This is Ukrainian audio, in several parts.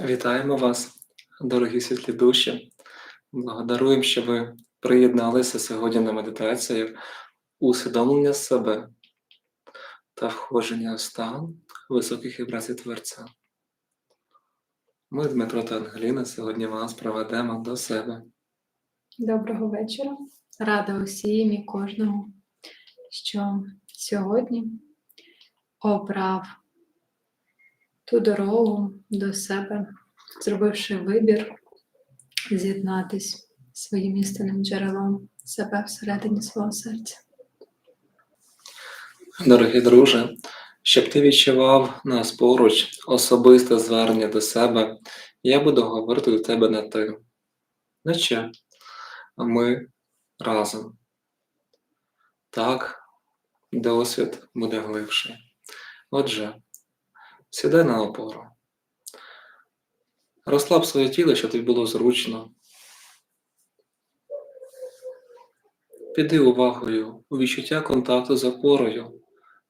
Вітаємо вас, дорогі світлі душі. Благодаруємо, що ви приєдналися сьогодні на медитацію усвідомлення себе та входження в стан високих вібрацій Творця. Ми, Дмитро та Ангеліна, сьогодні вас проведемо до себе. Доброго вечора. Рада усім і кожному, що сьогодні обрав ту дорогу до себе, зробивши вибір з'єднатись своїм істинним джерелом себе всередині свого серця. Дорогі друже, щоб ти відчував нас поруч, особисте звернення до себе, я буду говорити до тебе на ти. Наче ми разом. Так, досвід буде глибший. Отже, сідай на опору. Розслаб своє тіло, щоб тобі було зручно. Піди увагою у відчуття контакту з опорою.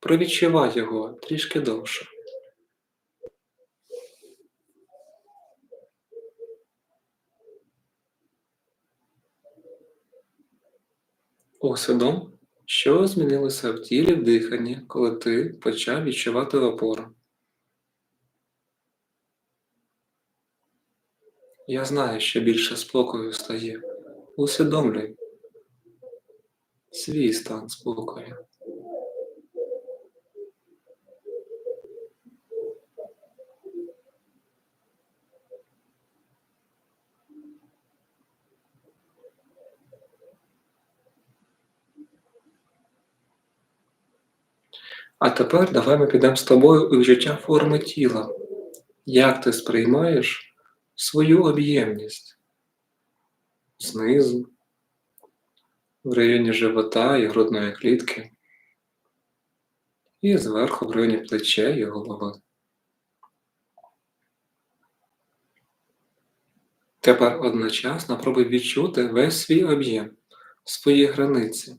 Провідчувай його трішки довше. Усвідом, що змінилося в тілі в диханні, коли ти почав відчувати опору. Я знаю, що більше спокою стає. Усвідомлюй свій стан спокою. А тепер давай ми підемо з тобою у відчуття форми тіла. Як ти сприймаєш свою об'ємність знизу, в районі живота і грудної клітки, і зверху в районі плеча і голови. Тепер одночасно пробуй відчути весь свій об'єм, свої границі.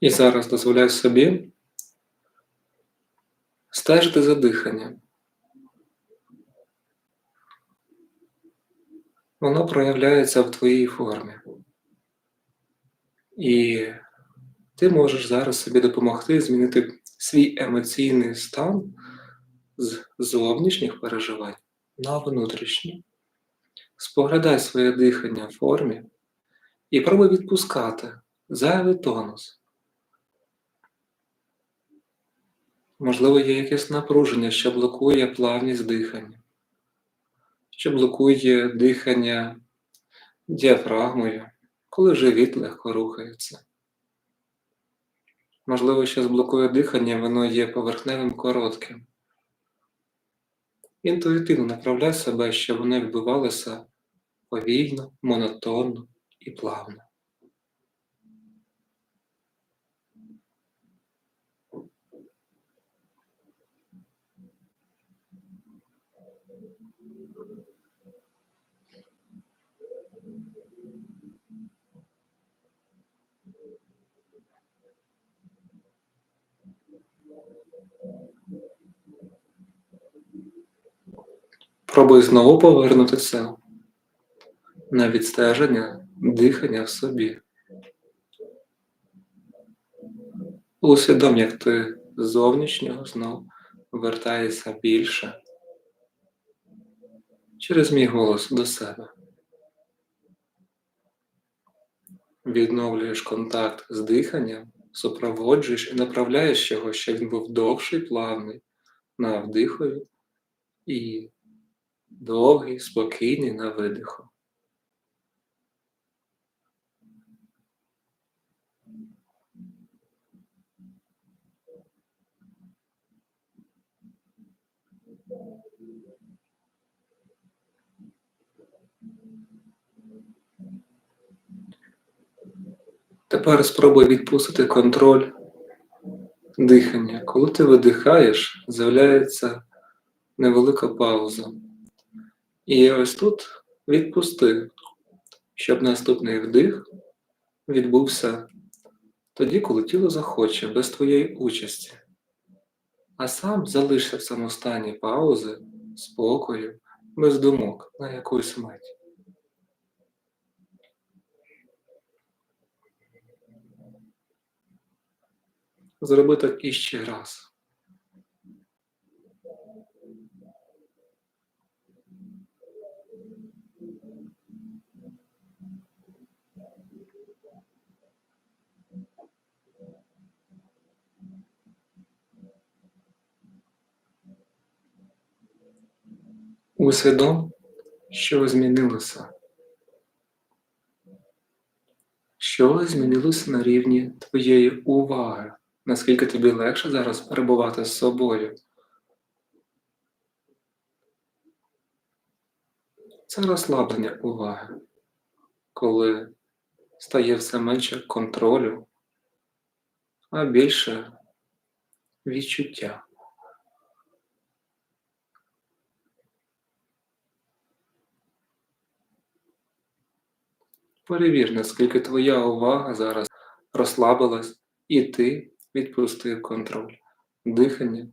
І зараз дозволяй собі стежити за диханням. Воно проявляється в твоїй формі. І ти можеш зараз собі допомогти змінити свій емоційний стан з зовнішніх переживань на внутрішні. Споглядай своє дихання в формі і пробуй відпускати зайвий тонус. Можливо, є якесь напруження, що блокує плавність дихання, що блокує дихання діафрагмою, коли живіт легко рухається. Можливо, що блокує дихання, воно є поверхневим коротким. Інтуїтивно направляй себе, щоб воно відбувалося повільно, монотонно і плавно. Пробуй знову повернутися на відстеження дихання в собі. Усвідом, як ти з зовнішнього знов вертаєшся більше через мій голос до себе. Відновлюєш контакт з диханням, супроводжуєш і направляєш його, щоб він був довший, плавний на вдихові і довгий, спокійний на видиху. Тепер спробуй відпустити контроль дихання. Коли ти видихаєш, з'являється невелика пауза. І ось тут відпусти, щоб наступний вдих відбувся тоді, коли тіло захоче, без твоєї участі. А сам залишся в цьому паузи, спокою, без думок на якусь мить. Зроби так іще раз. Усвідом, що змінилося. Що змінилося на рівні твоєї уваги? Наскільки тобі легше зараз перебувати з собою? Це розслаблення уваги, коли стає все менше контролю, а більше відчуття. Перевір, наскільки твоя увага зараз розслабилась, і ти відпустив контроль, дихання,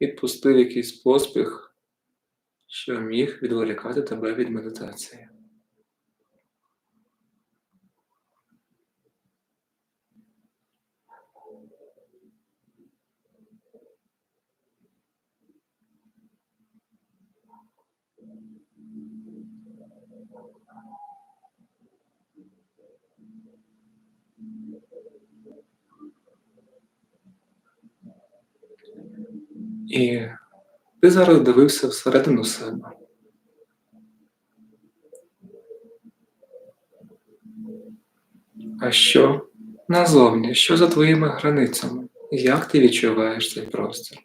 відпустив якийсь поспіх, що міг відволікати тебе від медитації. І ти зараз дивився всередину себе. А що назовні? Що за твоїми границями? Як ти відчуваєш цей простір?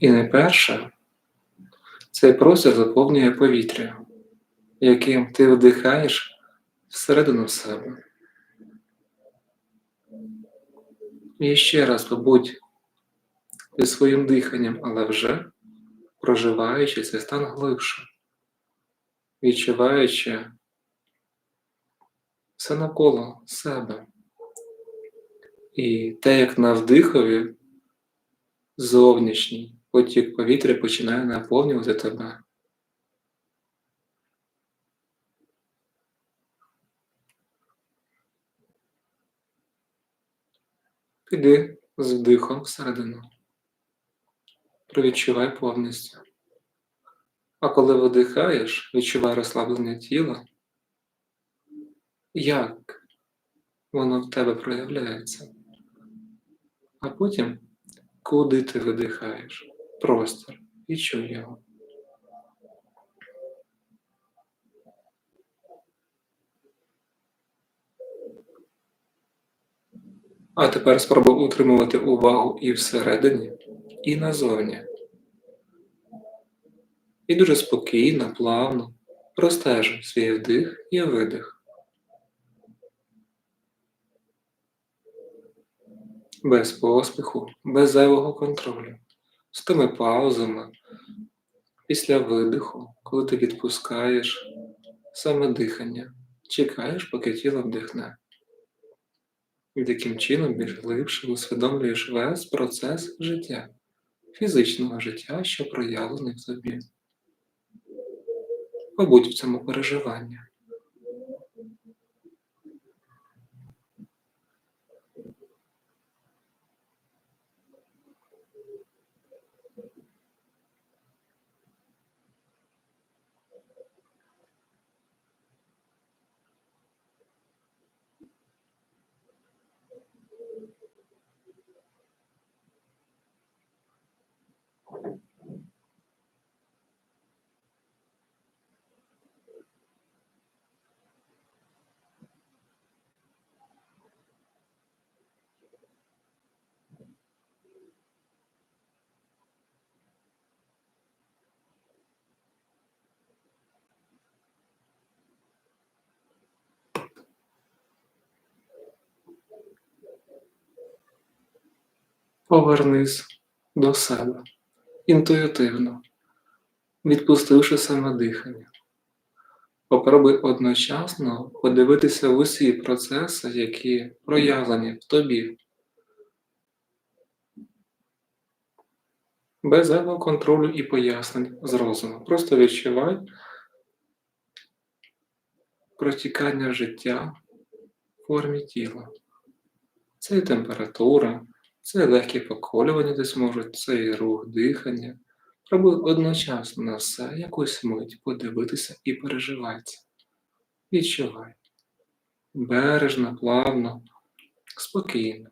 І найперше, цей простір заповнює повітря, яким ти вдихаєш всередину себе. І ще раз побудь зі своїм диханням, але вже проживаючи цей стан глибше, відчуваючи все навколо себе. І те, як на вдихові зовнішній потік повітря починає наповнювати тебе. Піди з вдихом всередину. Провідчувай повністю. А коли видихаєш, відчувай розслаблення тіла. Як воно в тебе проявляється? А потім, куди ти видихаєш? Простір. Відчуй його. А тепер спробуй утримувати увагу і всередині, і назовні. І дуже спокійно, плавно простежуй свій вдих і видих. Без поспіху, без зайвого контролю, з тими паузами після видиху, коли ти відпускаєш саме дихання, чекаєш, поки тіло вдихне. І таким чином більш глибше усвідомлюєш весь процес життя, фізичного життя, що проявлений в тобі. Побудь в цьому переживанні. Повернись до себе інтуїтивно, відпустивши саме дихання. Попробуй одночасно подивитися в усі процеси, які проявлені в тобі. Без зайвого контролю і пояснень з розуму. Просто відчувай протікання життя в формі тіла. Це і температура, це легкі поколювання десь можуть, це і рух дихання. Пробуй одночасно на все якусь мить подивитися і переживайся. Відчувай. Бережно, плавно, спокійно.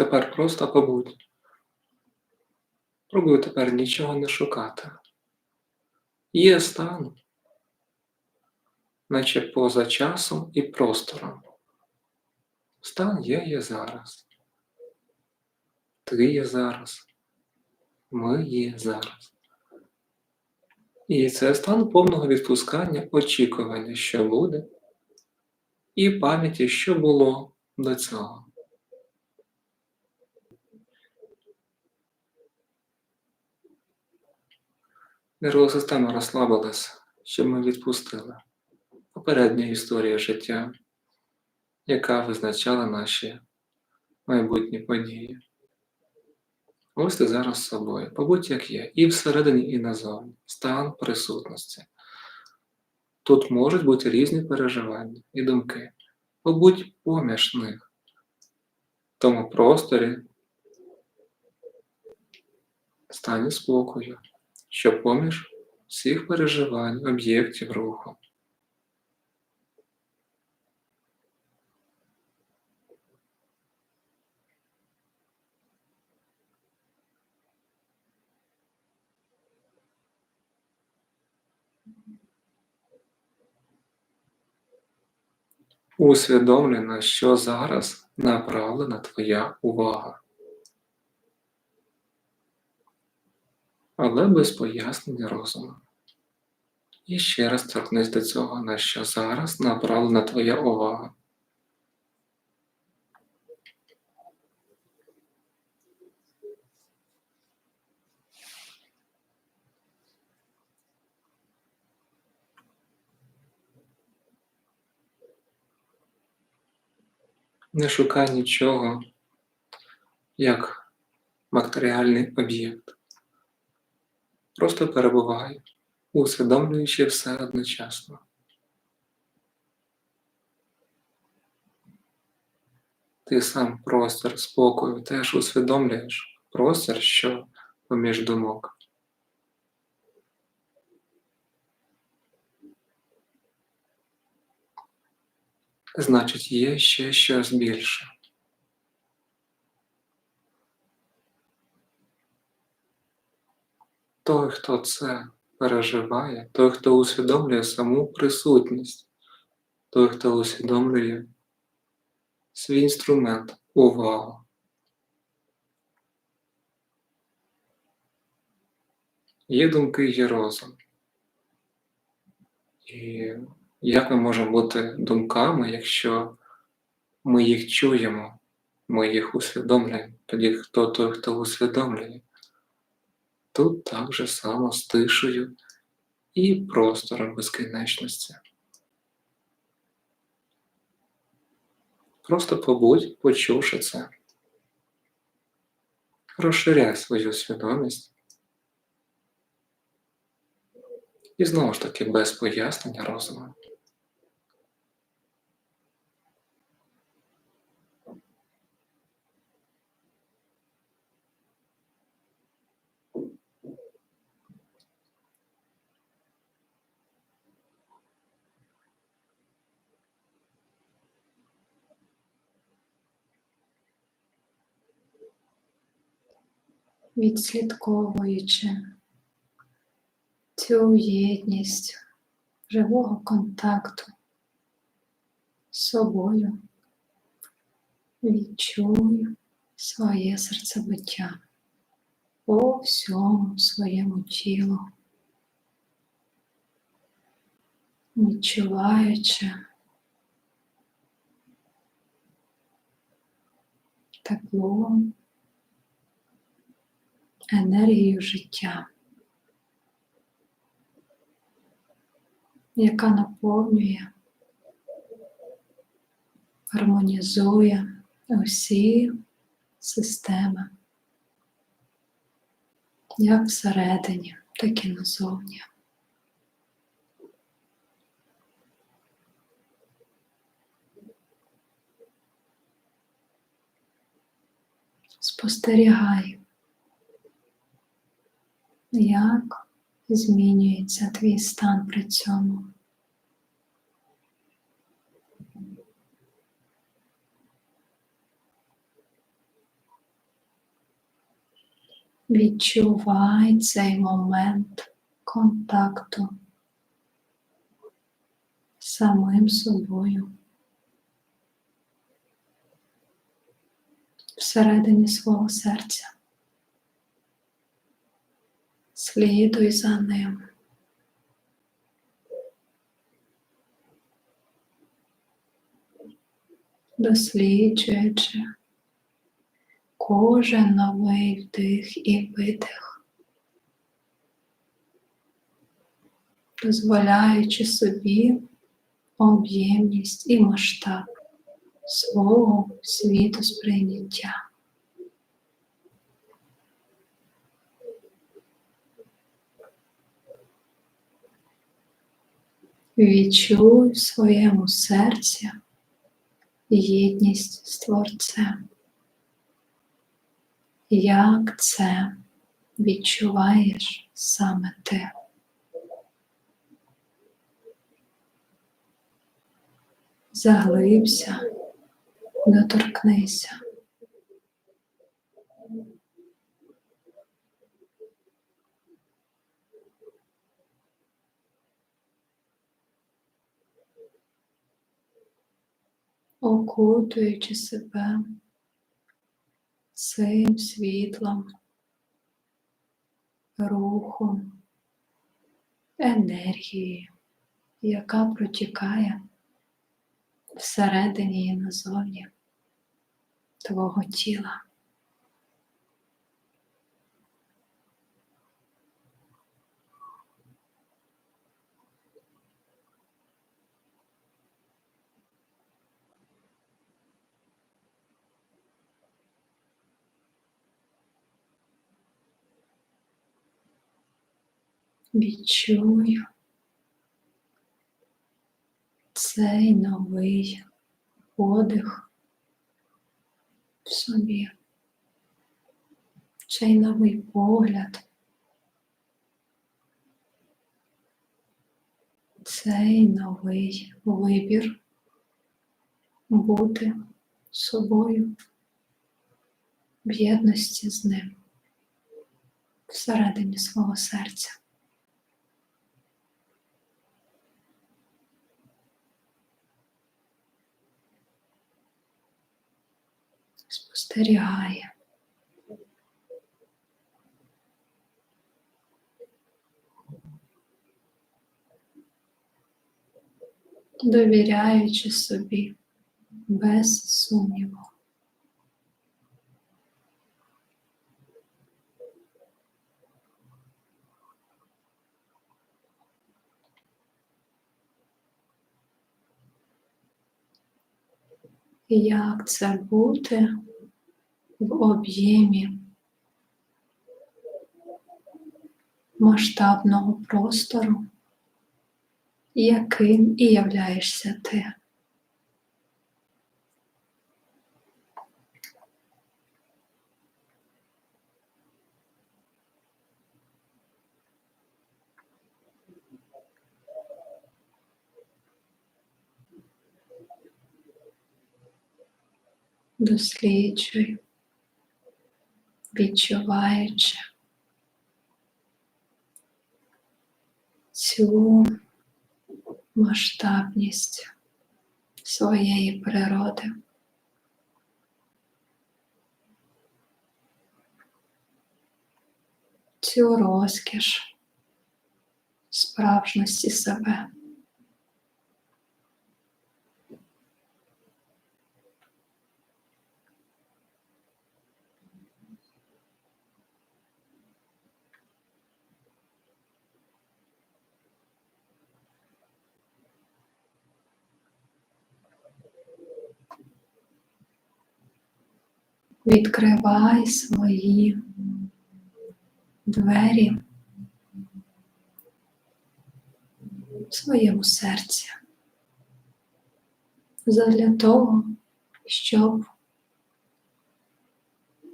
Тепер просто побудь. Пробуй тепер нічого не шукати. Є стан, наче поза часом і простором. Стан є є зараз. Ти є зараз. Ми є зараз. І це стан повного відпускання, очікування, що буде, і пам'яті, що було до цього. Нервова система розслабилась, щоб ми відпустили попередня історія життя, яка визначала наші майбутні події. Ось ти зараз з собою, побудь як є, і всередині, і назовні, стан присутності. Тут можуть бути різні переживання і думки. Побудь поміж них, в тому просторі, стані спокою що поміж всіх переживань, об'єктів руху. Усвідомлюй, на що зараз направлена твоя увага. Але без пояснення розуму. І ще раз торкнись до цього, на що зараз направлена твоя увага. Не шукай нічого як матеріальний об'єкт. Просто перебувай, усвідомлюючи все одночасно. Ти сам простір спокою теж усвідомлюєш простір, що поміж думок. Значить, є ще щось більше. Той, хто це переживає, той, хто усвідомлює саму присутність, той, хто усвідомлює свій інструмент, увагу. Є думки, є розум. І як ми можемо бути думками, якщо ми їх чуємо, ми їх усвідомлюємо, тоді хто той, хто усвідомлює? Тут так же само з тишею і простором безкінечності. Просто побудь, почувши це. Розширяй свою свідомість. І знову ж таки без пояснення розуму. Відслідковуючи цю єдність живого контакту з собою, відчуй своє серцебиття по всьому своєму тілу, відчуваючи тепло, енергію життя, яка наповнює, гармонізує усі системи, як всередині, так і назовні. Спостерігай, як змінюється твій стан при цьому. Відчувай цей момент контакту з самим собою. Всередині свого серця. Слідуй за ним. Досліджуючи кожен новий вдих і видих, дозволяючи собі об'ємність і масштаб свого світу сприйняття. Відчуй в своєму серці єдність з Творцем. Як це відчуваєш саме ти? Заглибся, доторкнися. Окутуючи себе цим світлом, рухом, енергією, яка протікає всередині і назовні твого тіла. Відчую цей новий подих в собі, цей новий погляд, цей новий вибір бути собою в єдності з ним всередині свого серця. Спостерігає. Довіряючи собі без сумніву. Як це бути в об'ємі масштабного простору, яким і являєшся ти. Досліджуй відчуваючи цю масштабність своєї природи. Цю розкіш справжності себе. Відкривай свої двері в своєму серці задля того, щоб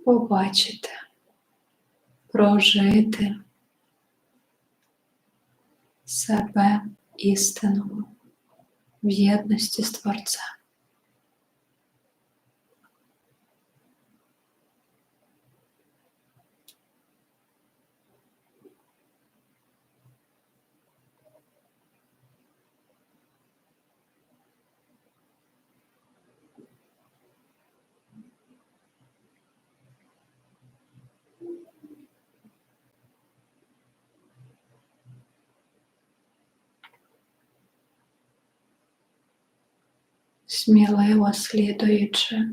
побачити, прожити себе істинного в єдності з Творцем. Сміливо слідуючи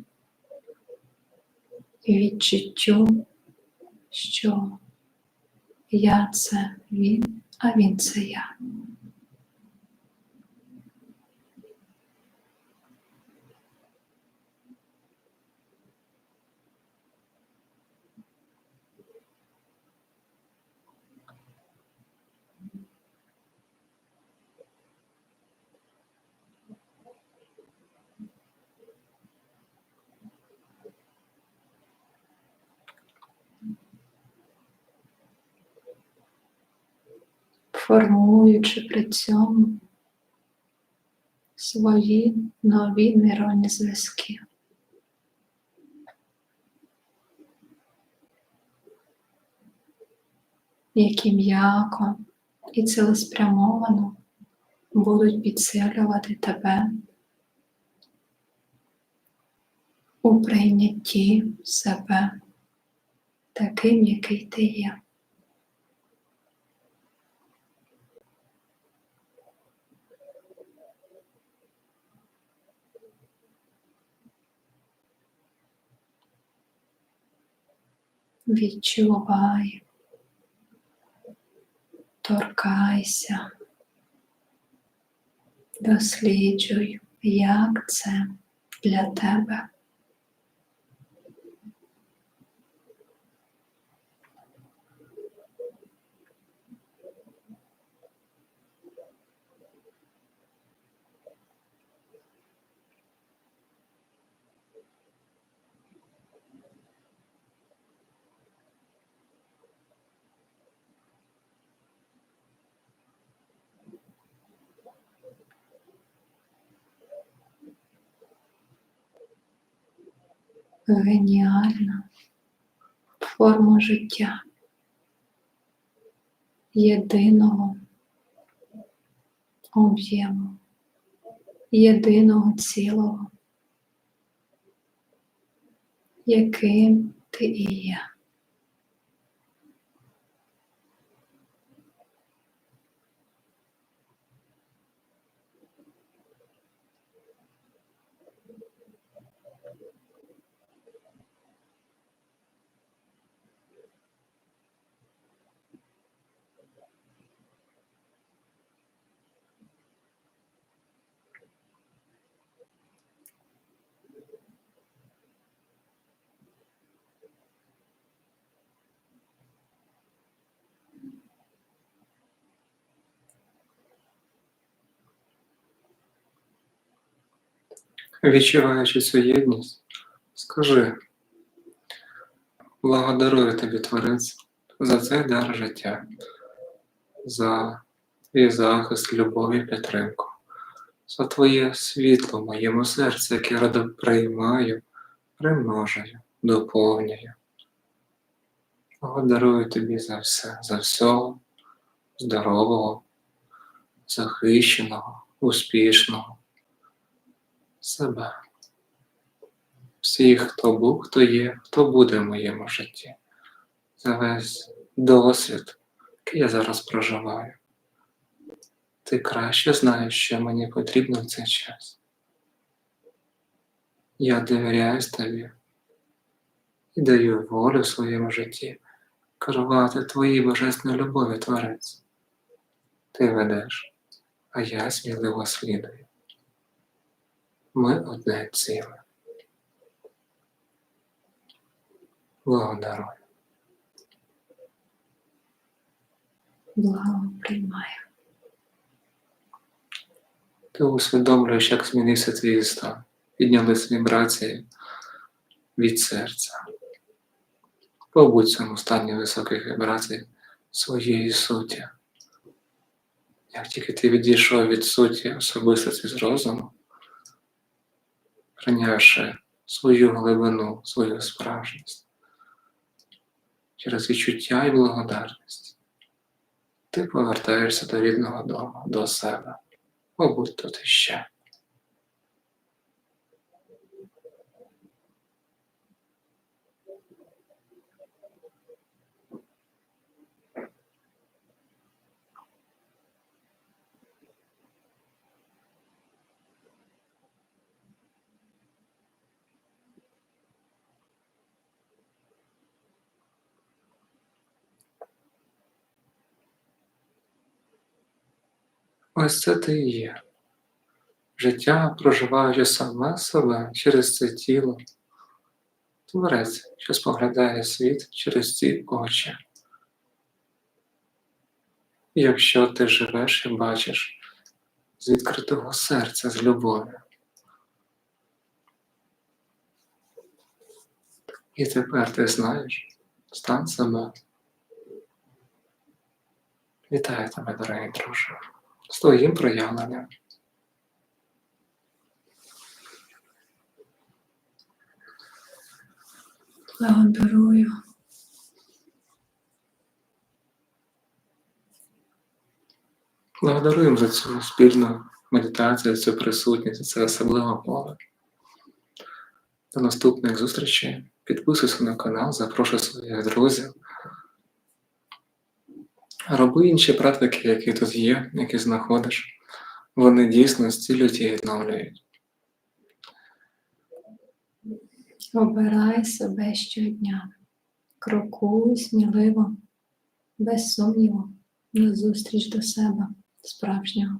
відчуттю, що я це він, а він це я. Формуючи при цьому свої нові нейронні зв'язки. які м'яко і цілеспрямовано будуть підсилювати тебе у прийнятті себе таким, який ти є. Відчувай, торкайся, досліджуй, як це для тебе. Геніальна форма життя єдиного об'єму, єдиного цілого, яким ти і є. Відчуваючи цю єдність, скажи, благодарую тобі, Творець, за цей дар життя, за твій захист, любов і підтримку, за твоє світло в моєму серці, яке радо приймаю, примножую, доповнюю. Благодарую тобі за все, за всього здорового, захищеного, успішного себе. Всіх, хто був, хто є, хто буде в моєму житті. За весь досвід, який я зараз проживаю. Ти краще знаєш, що мені потрібно в цей час. Я довіряюсь тобі і даю волю в своєму житті керувати твоїй божественної любові, Творець. Ти ведеш, а я сміливо слідую. Ми одне ціле. Благодарую. Благо приймаю. Ти усвідомлюєш, як змінився твій стан, піднялись вібрації від серця. Побудь в цьому стані високих вібрацій своєї суті. Як тільки ти відійшов від суті особистості з розуму, прийнявши свою глибину, свою справжність, через відчуття і благодарність, ти повертаєшся до рідного дому, до себе. Побудь тут іще. Ось це ти і є. Життя, проживаючи саме себе через це тіло, творець, що споглядає світ через ці очі. І якщо ти живеш і бачиш з відкритого серця, з любов'ю, і тепер ти знаєш стан себе. Вітаю тебе, дорогий друже, з твоїм проявленням. Благодарую. Благодаруємо за цю спільну медитацію, цю присутність, за це особливе поле. До наступних зустрічей. Підписуйся на канал, запрошуй своїх друзів. Роби інші практики, які тут є, які знаходиш. Вони дійсно зцілюють і відновлюють. Обирай себе щодня. Крокуй сміливо, без сумніву, на зустріч до себе справжнього.